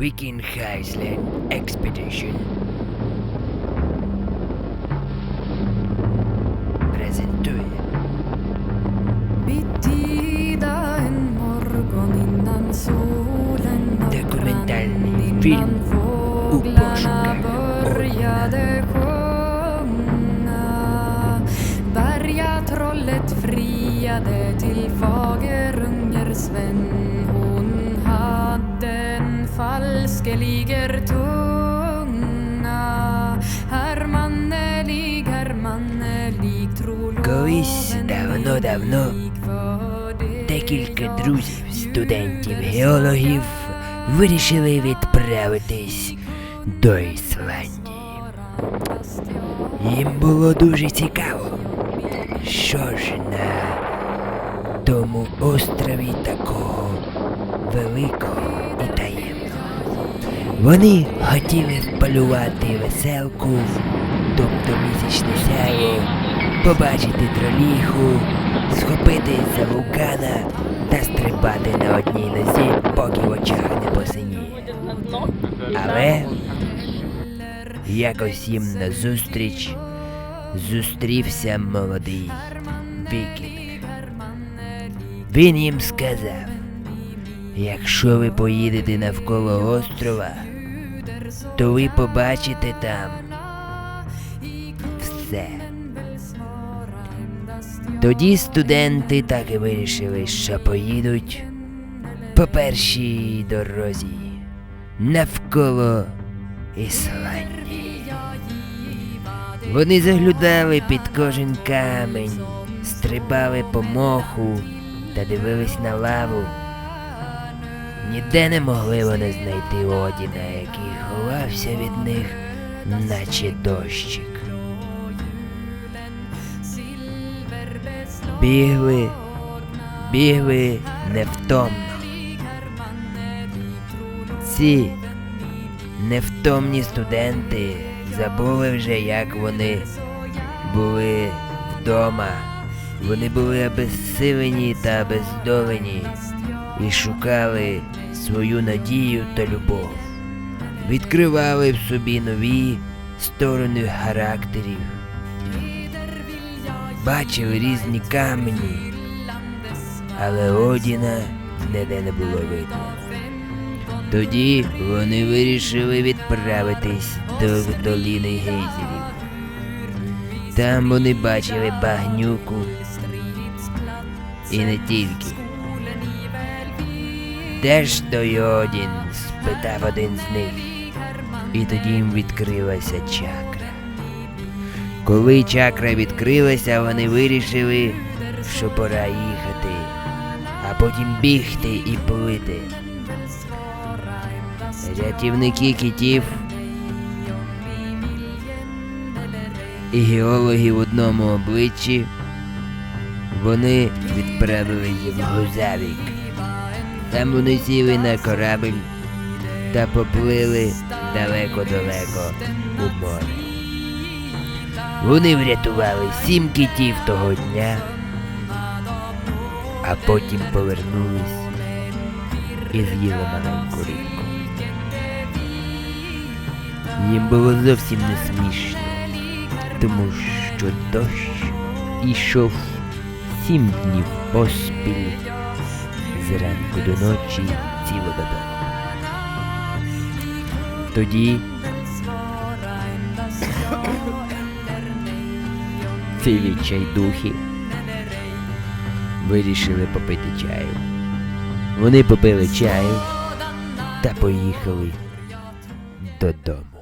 Viking Heisland Expedition. Prezentuje Dokumentalny friade давно-давно декілька друзів, студентів, геологів вирішили відправитись до Ісландії. Їм було дуже цікаво, що ж на тому острові такого великого і таємного. Вони хотіли вполювати веселку, тобто місячне сяйво, побачити троліху, схопити за вулкана та стрибати на одній нозі, поки в очах не посиніє. Але якось їм назустріч зустрівся молодий вікінг. Він їм сказав, якщо ви поїдете навколо острова, то ви побачите там все. Тоді студенти так і вирішили, що поїдуть по першій дорозі навколо Ісландії. Вони заглядали під кожен камінь, стрибали по моху та дивились на лаву. Ніде не могли вони знайти Одіна, який ховався від них, наче дощик. Бігли, бігли невтомно. Ці невтомні студенти забули вже, як вони були вдома. Вони були обезсилені та обездолені і шукали свою надію та любов. Відкривали в собі нові сторони характерів. Бачили різні камені, але Одіна ніде не було видно. Тоді вони вирішили відправитись до доліни гейзерів. Там вони бачили багнюку і не тільки. Де ж той Одін? спитав один з них. І тоді їм відкрилася чакра. Коли чакра відкрилася, вони вирішили, що пора їхати, а потім бігти і плити. Рятівники китів і геологи в одному обличчі. Вони відправили їх в Гузавік. Там вони сіли на корабель та поплили далеко-далеко у море. Вони врятували сім китів того дня, а потім повернулись і з'їли маленьку рибку. Їм було зовсім не смішно, тому що дощ ішов сім днів поспіль зранку до ночі цілодобово. Тоді ці відчайдухи вирішили попити чаю. Вони попили чаю та поїхали додому.